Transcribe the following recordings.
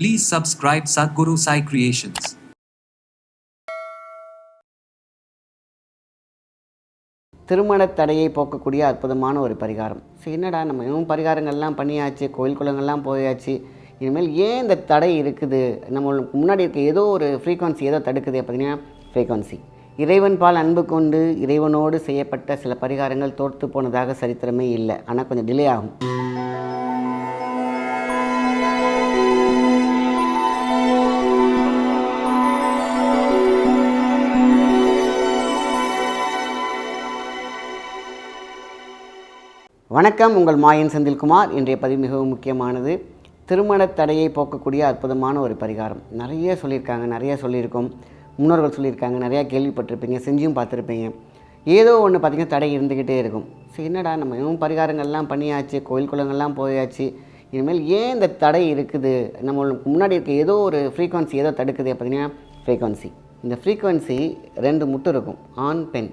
Please subscribe Sadhguru Sai Creations. திருமண தடையை போக்கக்கூடிய அற்புதமான ஒரு பரிகாரம். சரி என்னடா நம்ம இன்னும் பரிகாரங்கள்லாம் பண்ணியாச்சு கோயில் குளங்கள்லாம் போயாச்சு இனிமேல் ஏன் இந்த தடை இருக்குது? நம்மளுக்கு முன்னாடி இருக்க ஏதோ ஒரு ஃப்ரீக்வன்சி ஏதோ தடுக்குது பார்த்தீங்கன்னா ஃப்ரீக்வன்சி இறைவன் பால் அன்பு கொண்டு இறைவனோடு செய்யப்பட்ட சில பரிகாரங்கள் தோற்று போனதாக சரித்திரமே இல்லை. ஆனால் கொஞ்சம் டிலே ஆகும். வணக்கம் உங்கள் மாயன் செந்தில்குமார். இன்றைய பதிவு மிகவும் முக்கியமானது. திருமண தடையை போக்கக்கூடிய அற்புதமான ஒரு பரிகாரம். நிறைய சொல்லியிருக்காங்க நிறைய சொல்லியிருக்கோம். முன்னோர்கள் சொல்லியிருக்காங்க நிறையா கேள்விப்பட்டிருப்பீங்க செஞ்சும் பார்த்துருப்பீங்க. ஏதோ ஒன்று பார்த்திங்கன்னா தடை இருந்துக்கிட்டே இருக்கும். சரி என்னடா நம்ம இன்னும் பரிகாரங்கள்லாம் பண்ணியாச்சு கோயில் குளங்கள்லாம் போயாச்சு. இனிமேல் ஏன் இந்த தடை இருக்குது? நம்மளுக்கு முன்னாடி இருக்க ஏதோ ஒரு ஃப்ரீக்வன்சி ஏதோ தடுக்குது பார்த்தீங்கன்னா ஃப்ரீக்வன்சி இந்த ஃப்ரீக்வன்சி ரெண்டு முட்டு இருக்கும் ஆண் பெண்.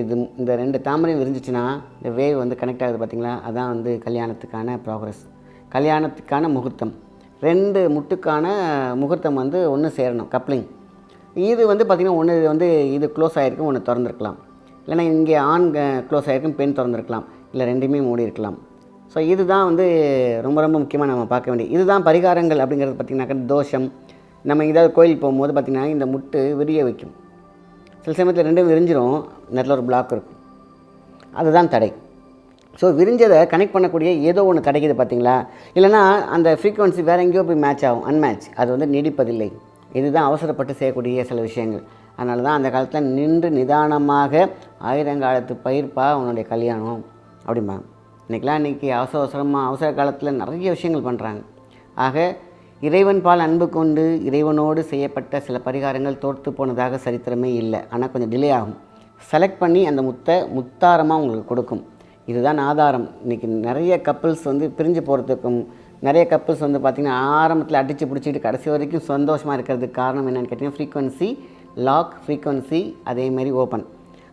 இது இந்த ரெண்டு தாமரையும் விரிஞ்சிச்சுன்னா இந்த வேவ் வந்து கனெக்ட் ஆகுது பார்த்தீங்களா அதான் வந்து கல்யாணத்துக்கான ப்ராக்ரஸ் கல்யாணத்துக்கான முகூர்த்தம். ரெண்டு முட்டுக்கான முகூர்த்தம் வந்து ஒன்று சேரணும் கப்ளிங் இது வந்து பார்த்திங்கன்னா ஒன்று வந்து இது க்ளோஸ் ஆகிருக்கும் ஒன்று திறந்துருக்கலாம். இல்லைன்னா இங்கே ஆண் க்ளோஸ் ஆகிருக்கும் பெண் திறந்துருக்கலாம். இல்லை ரெண்டுமே மூடி இருக்கலாம். ஸோ இதுதான் வந்து ரொம்ப ரொம்ப முக்கியமாக நம்ம பார்க்க வேண்டிய இதுதான் பரிகாரங்கள் அப்படிங்கிறது பார்த்திங்கனாக்கா தோஷம். நம்ம ஏதாவது கோயில் போகும்போது பார்த்திங்கன்னா இந்த முட்டு விரிய வைக்கும். சில சமயத்தில் ரெண்டும் விரிஞ்சிரும். நெட்டில் ஒரு பிளாக் இருக்கும். அதுதான் தடை. ஸோ விரிஞ்சதை கனெக்ட் பண்ணக்கூடிய ஏதோ ஒன்று கிடைக்கிது பார்த்தீங்களா இல்லைனா அந்த ஃப்ரீக்குவன்சி வேறு எங்கேயோ போய் மேட்ச் ஆகும். அன்மேட்ச் அது வந்து நீடிப்பதில்லை. இதுதான் அவசரப்பட்டு செய்யக்கூடிய சில விஷயங்கள். அதனால தான் அந்த காலத்தில் நின்று நிதானமாக ஆயிரங்காலத்து பயிர்ப்பா உன்னுடைய கல்யாணம் அப்படிம்பாங்க. இன்றைக்கெலாம் இன்றைக்கி அவசர அவசரமாக அவசர காலத்தில் நிறைய விஷயங்கள் பண்ணுறாங்க ஆக இறைவன் பால் அன்பு கொண்டு இறைவனோடு செய்யப்பட்ட சில பரிகாரங்கள் தோற்று போனதாக சரித்திரமே இல்லை. ஆனால் கொஞ்சம் டிலே ஆகும். செலக்ட் பண்ணி அந்த முத்தை முத்தாரமாக உங்களுக்கு கொடுக்கும். இதுதான் ஆதாரம். இன்றைக்கி நிறைய கப்புள்ஸ் வந்து பிரிஞ்சு போகிறதுக்கும் நிறைய கப்புள்ஸ் வந்து பார்த்திங்கன்னா ஆரம்பத்தில் அடித்து பிடிச்சிட்டு கடைசி வரைக்கும் சந்தோஷமாக இருக்கிறதுக்கு காரணம் என்னென்னு கேட்டிங்கன்னா ஃப்ரீக்வன்சி லாக் ஃப்ரீக்வன்சி அதேமாரி ஓப்பன்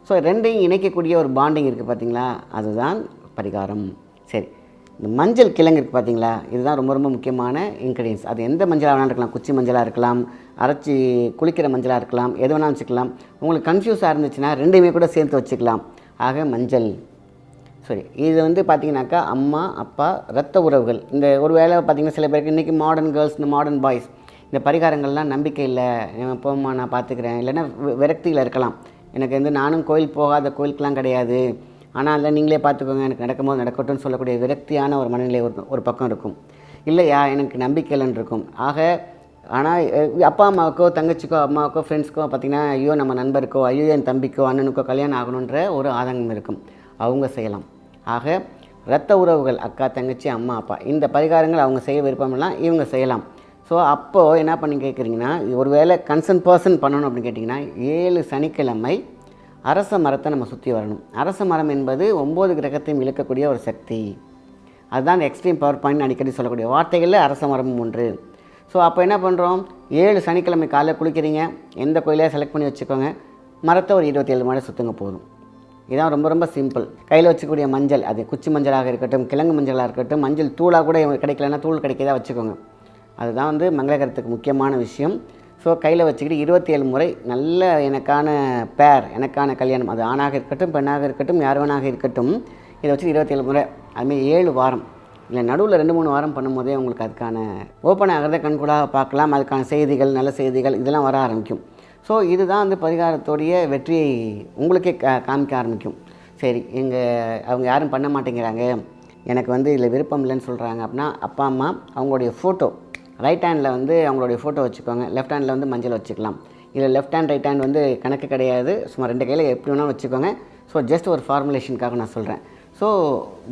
ஸோ ரெண்டையும் இணைக்கக்கூடிய ஒரு பாண்டிங் இருக்குது பார்த்தீங்களா அதுதான் பரிகாரம். சரி. இந்த மஞ்சள் கிழங்கு இருக்குது பார்த்தீங்களா? இதுதான் ரொம்ப ரொம்ப முக்கியமான இன்க்ரீடியன்ஸ் அது எந்த மஞ்சளாக வேணாலும் இருக்கலாம். குச்சி மஞ்சளாக இருக்கலாம். அரைச்சி குளிக்கிற மஞ்சளாக இருக்கலாம். எது வேணாலும் வச்சுக்கலாம். உங்களுக்கு கன்ஃபியூஸாக இருந்துச்சுன்னா ரெண்டுமே கூட சேர்த்து வச்சுக்கலாம். ஆக மஞ்சள். சரி இது வந்து பார்த்தீங்கன்னாக்கா அம்மா அப்பா ரத்த உறவுகள். இந்த ஒரு வேளை பார்த்தீங்கன்னா சில பேருக்கு இன்றைக்கி மாடர்ன் கேர்ள்ஸ் இந்த மாடர்ன் பாய்ஸ் இந்த பரிகாரங்கள்லாம் நம்பிக்கை இல்லை. போமா நான் பார்த்துக்கிறேன். இல்லைன்னா வி- விரக்தியில் இருக்கலாம். எனக்கு வந்து நானும் கோயில் போகாத கோயிலுக்கெலாம் கிடையாது. ஆனால் இல்லை நீங்களே பார்த்துக்கோங்க எனக்கு நடக்கும்போது நடக்கட்டும்னு சொல்லக்கூடிய விரக்தியான ஒரு மனநிலை ஒரு ஒரு பக்கம் இருக்கும். இல்லையா? எனக்கு நம்பிக்கை இல்லைன்னு இருக்கும். ஆக ஆனால் அப்பா அம்மாவுக்கோ தங்கச்சிக்கோ அம்மாவுக்கோ ஃப்ரெண்ட்ஸ்க்கோ பார்த்திங்கன்னா ஐயோ நம்ம நண்பருக்கோ ஐயோ என் தம்பிக்கோ அண்ணனுக்கோ கல்யாணம் ஆகணுன்ற ஒரு ஆதங்கம் இருக்கும். அவங்க செய்யலாம். ஆக இரத்த உறவுகள் அக்கா தங்கச்சி அம்மா அப்பா இந்த பரிகாரங்கள் அவங்க செய்ய விருப்பமெல்லாம் இவங்க செய்யலாம். ஸோ அப்போது என்ன பண்ணி கேட்குறீங்கன்னா ஒருவேளை கன்சர்ன் பர்சன் பண்ணணும் அப்படின்னு கேட்டிங்கன்னா ஏழு சனிக்கிழமை அரச மரத்தை நம்ம சுற்றி வரணும். அரச மரம் என்பது ஒம்பது கிரகத்தையும் இழுக்கக்கூடிய ஒரு சக்தி. அதுதான் எக்ஸ்ட்ரீம் பவர் பாயிண்ட் அடிக்கடி சொல்லக்கூடிய வார்த்தைகளில் அரச மரமும் ஒன்று. ஸோ அப்போ என்ன பண்ணுறோம் ஏழு சனிக்கிழமை காலைல குளிக்கிறீங்க. எந்த கோயிலையா செலக்ட் பண்ணி வச்சுக்கோங்க. மரத்தை ஒரு இருபத்தேழு மணி சுற்றுங்க போதும். இதான் ரொம்ப ரொம்ப சிம்பிள் கையில் வச்சுக்கூடிய மஞ்சள் அது குச்சி மஞ்சளாக இருக்கட்டும் கிழங்கு மஞ்சளாக இருக்கட்டும் மஞ்சள் தூளாக கூட கிடைக்கலன்னா தூள் கிடைக்கதா வச்சுக்கோங்க. அதுதான் வந்து மங்களகரத்துக்கு முக்கியமான விஷயம். ஸோ கையில் வச்சுக்கிட்டு இருபத்தேழு முறை நல்ல எனக்கான பேர் எனக்கான கல்யாணம். அது ஆணாக இருக்கட்டும் பெண்ணாக இருக்கட்டும் யார் வேணாக இருக்கட்டும் இதை வச்சு இருபத்தேழு முறை அதுமாதிரி ஏழு வாரம். இல்லை நடுவில் ரெண்டு மூணு வாரம் பண்ணும்போதே உங்களுக்கு அதுக்கான ஓப்பன் ஆகிறத கண்கூடாக பார்க்கலாம். அதுக்கான செய்திகள் நல்ல செய்திகள் இதெல்லாம் வர ஆரம்பிக்கும். ஸோ இதுதான் வந்து பரிகாரத்தோடைய வெற்றியை உங்களுக்கே கா காமிக்க ஆரம்பிக்கும். சரி எங்கள் அவங்க யாரும் பண்ண மாட்டேங்கிறாங்க. எனக்கு வந்து இதில் விருப்பம் இல்லைன்னு சொல்கிறாங்க அப்படின்னா அப்பா அம்மா அவங்களுடைய ஃபோட்டோ ரைட் ஹேண்டில் வந்து அவங்களுடைய ஃபோட்டோ வச்சுக்கோங்க. லெஃப்ட் ஹேண்டில் வந்து மஞ்சள் வச்சுக்கலாம். இதில் லெஃப்ட் ஹேண்ட் ரைட் ஹேண்ட் வந்து கணக்கு கிடையாது. சும்மா ரெண்டு கையில் எப்படி வேணாலும் வச்சுக்கோங்க. ஸோ ஜஸ்ட் ஒரு ஃபார்முலேஷனுக்காக நான் சொல்கிறேன் ஸோ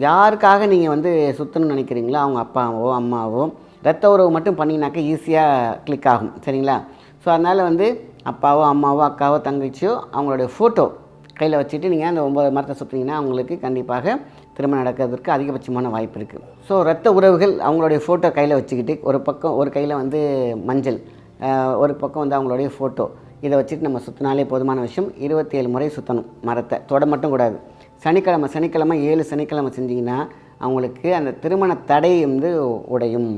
யாருக்காக நீங்கள் வந்து சுற்றணும்னு நினைக்கிறீங்களோ அவங்க அப்பாவோ அம்மாவோ ரத்த உறவு மட்டும் பண்ணிங்கனாக்கா ஈஸியாக கிளிக் ஆகும். சரிங்களா? ஸோ அதனால் வந்து அப்பாவோ அம்மாவோ அக்காவோ தங்கச்சியோ அவங்களுடைய ஃபோட்டோ கையில் வச்சுட்டு நீங்கள் அந்த ஒம்பது மரத்தை சுற்றிங்கன்னா அவங்களுக்கு கண்டிப்பாக திருமணம் நடக்கிறதுக்கு அதிகபட்சமான வாய்ப்பு இருக்குது ஸோ ரத்த உறவுகள் அவங்களுடைய ஃபோட்டோ கையில் வச்சுக்கிட்டு ஒரு பக்கம் ஒரு கையில் வந்து மஞ்சள் ஒரு பக்கம் வந்து அவங்களுடைய ஃபோட்டோ இதை வச்சுட்டு நம்ம சுற்றினாலே போதுமான விஷயம். இருபத்தி ஏழு முறை சுற்றணும் மரத்தை. தொட மட்டும் கூடாது. சனிக்கிழமை சனிக்கிழமை ஏழு சனிக்கிழமை செஞ்சிங்கன்னா அவங்களுக்கு அந்த திருமண தடை வந்து உடையும்.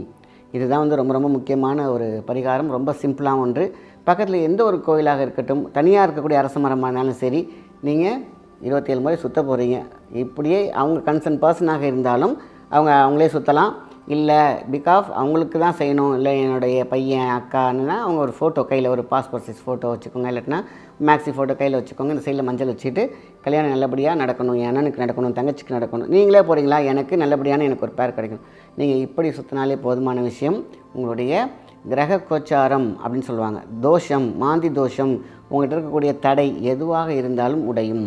இதுதான் வந்து ரொம்ப ரொம்ப முக்கியமான ஒரு பரிகாரம். ரொம்ப சிம்பிளாக ஒன்று. பக்கத்தில் எந்த ஒரு கோயிலாக இருக்கட்டும் தனியாக இருக்கக்கூடிய அரச மரமாக இருந்தாலும் சரி நீங்கள் இருபத்தேழு முறை சுத்த போகிறீங்க இப்படியே அவங்க கன்சர்ன் பர்சனாக இருந்தாலும் அவங்க அவங்களே சுற்றலாம் இல்லை பிகாஃப் அவங்களுக்கு தான் செய்யணும். இல்லை என்னுடைய பையன் அக்கான்னா அவங்க ஒரு ஃபோட்டோ கையில் ஒரு பாஸ்போர்ட் சைஸ் ஃபோட்டோ வச்சுக்கோங்க. இல்லாட்டினா மேக்ஸி ஃபோட்டோ கையில் வச்சுக்கோங்க. இந்த சைடில் மஞ்சள் வச்சுட்டு கல்யாணம் நல்லபடியாக நடக்கணும். என் அண்ணனுக்கு நடக்கணும் தங்கச்சிக்கு நடக்கணும். நீங்களே போகிறீங்களா எனக்கு நல்லபடியான எனக்கு ஒரு பேர் கிடைக்கணும். நீங்கள் இப்படி சுற்றினாலே போதுமான விஷயம் உங்களுடைய கிரக கோச்சாரம் அப்படின்னு சொல்லுவாங்க. தோஷம் மாந்தி தோஷம் உங்கள்கிட்ட இருக்கக்கூடிய தடை எதுவாக இருந்தாலும் உடையும்.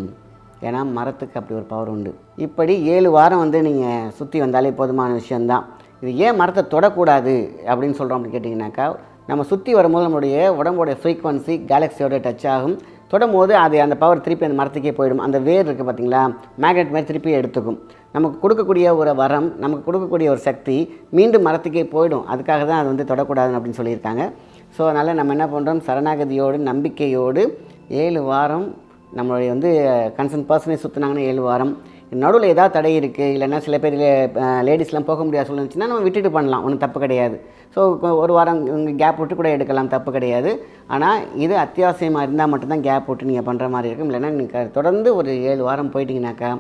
ஏன்னா மரத்துக்கு அப்படி ஒரு பவர் உண்டு. இப்படி ஏழு வாரம் வந்து நீங்கள் சுற்றி வந்தாலே போதுமான விஷயந்தான் இது ஏன் மரத்தை தொடக்கூடாது அப்படின்னு சொல்கிறோம் அப்படின்னு கேட்டிங்கனாக்கா நம்ம சுற்றி வரும்போது நம்மளுடைய உடம்போட ஃப்ரீக்வன்சி கேலக்ஸியோட டச் ஆகும். தொடும்போது அது அந்த பவர் திருப்பி அந்த மரத்துக்கே போயிடும். அந்த வேர் இருக்குது பார்த்தீங்களா மேக்னெட் மாதிரி திருப்பி எடுத்துக்கும். நமக்கு கொடுக்கக்கூடிய ஒரு வரம் நமக்கு கொடுக்கக்கூடிய ஒரு சக்தி மீண்டும் மரத்துக்கே போயிடும். அதுக்காக தான் அது வந்து தொடக்கூடாதுன்னு அப்படின்னு சொல்லியிருக்காங்க. ஸோ அதனால் நம்ம என்ன பண்ணுறோம் சரணாகதியோடு நம்பிக்கையோடு ஏழு வாரம் நம்மளுடைய வந்து கன்சர்ன் பர்சனே சுற்றினாங்கன்னா ஏழு வாரம். நடுவில் ஏதாவது தடை இருக்குது இல்லைன்னா சில பேர் லேடிஸ்லாம் போக முடியாது சொல்லுச்சுன்னா நம்ம விட்டுட்டு பண்ணலாம் ஒன்றும் தப்பு கிடையாது. ஸோ ஒரு வாரம் கேப் விட்டு கூட எடுக்கலாம் தப்பு கிடையாது. ஆனால் இது அத்தியாவசியமாக இருந்தால் மட்டும்தான் கேப் விட்டு நீங்கள் பண்ணுற மாதிரி இருக்கும். இல்லைன்னா நீங்கள் தொடர்ந்து ஒரு ஏழு வாரம் போயிட்டீங்கனாக்கா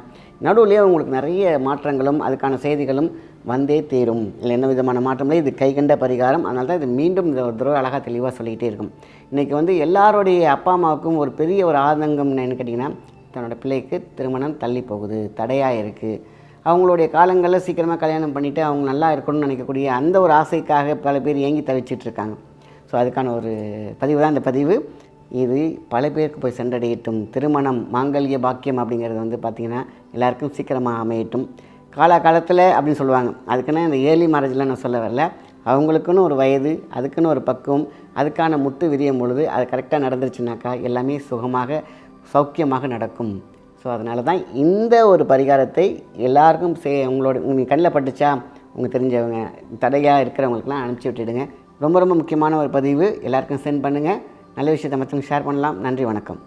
நடுவுலேயே உங்களுக்கு நிறைய மாற்றங்களும் அதுக்கான செய்திகளும் வந்தே தீரும். இல்லை என்ன விதமான மாற்றங்களே இது கைகண்ட பரிகாரம். அதனால தான் இது மீண்டும் இந்த ஒரு தடவை அழகாக தெளிவாக சொல்லிக்கிட்டே இருக்கும். இன்றைக்கி வந்து எல்லாருடைய அப்பா அம்மாவுக்கும் ஒரு பெரிய ஒரு ஆதங்கம் என்னென்னு கேட்டிங்கன்னா தன்னோட பிள்ளைக்கு திருமணம் தள்ளி போகுது. தடையாக இருக்குது அவங்களுடைய காலங்களில் சீக்கிரமாக கல்யாணம் பண்ணிவிட்டு அவங்க நல்லா இருக்கணும்னு நினைக்கக்கூடிய அந்த ஒரு ஆசைக்காக பல பேர் ஏங்கி தவிச்சிட்டு இருக்காங்க. ஸோ அதுக்கான ஒரு பதிவு தான் இந்த பதிவு. இது பல பேருக்கு போய் சென்றடையட்டும். திருமணம் மாங்கல்ய பாக்கியம் அப்படிங்கிறது வந்து பார்த்திங்கன்னா எல்லாருக்கும் சீக்கிரமாக அமையட்டும். காலாகாலத்தில் அப்படின்னு சொல்லுவாங்க. அதுக்குன்னு இந்த ஏர்லி மேரேஜில் நான் சொல்ல வரல. அவங்களுக்குன்னு ஒரு வயது அதுக்குன்னு ஒரு பக்குவம் அதுக்கான முட்டு விரியும் பொழுது அது கரெக்டாக நடந்துருச்சுனாக்கா எல்லாமே சுகமாக சௌக்கியமாக நடக்கும். ஸோ அதனால தான் இந்த ஒரு பரிகாரத்தை எல்லாருக்கும் சே உங்களோட உங்கள் கண்ணில் பட்டுச்சா உங்கள் தெரிஞ்சவங்க தடையாக இருக்கிறவங்களுக்குலாம் அனுப்பிச்சி விட்டுடுங்க. ரொம்ப ரொம்ப முக்கியமான ஒரு பதிவு. எல்லாருக்கும் சென்ட் பண்ணுங்கள் நல்ல விஷயத்தை மற்றவங்க ஷேர் பண்ணலாம். நன்றி வணக்கம்.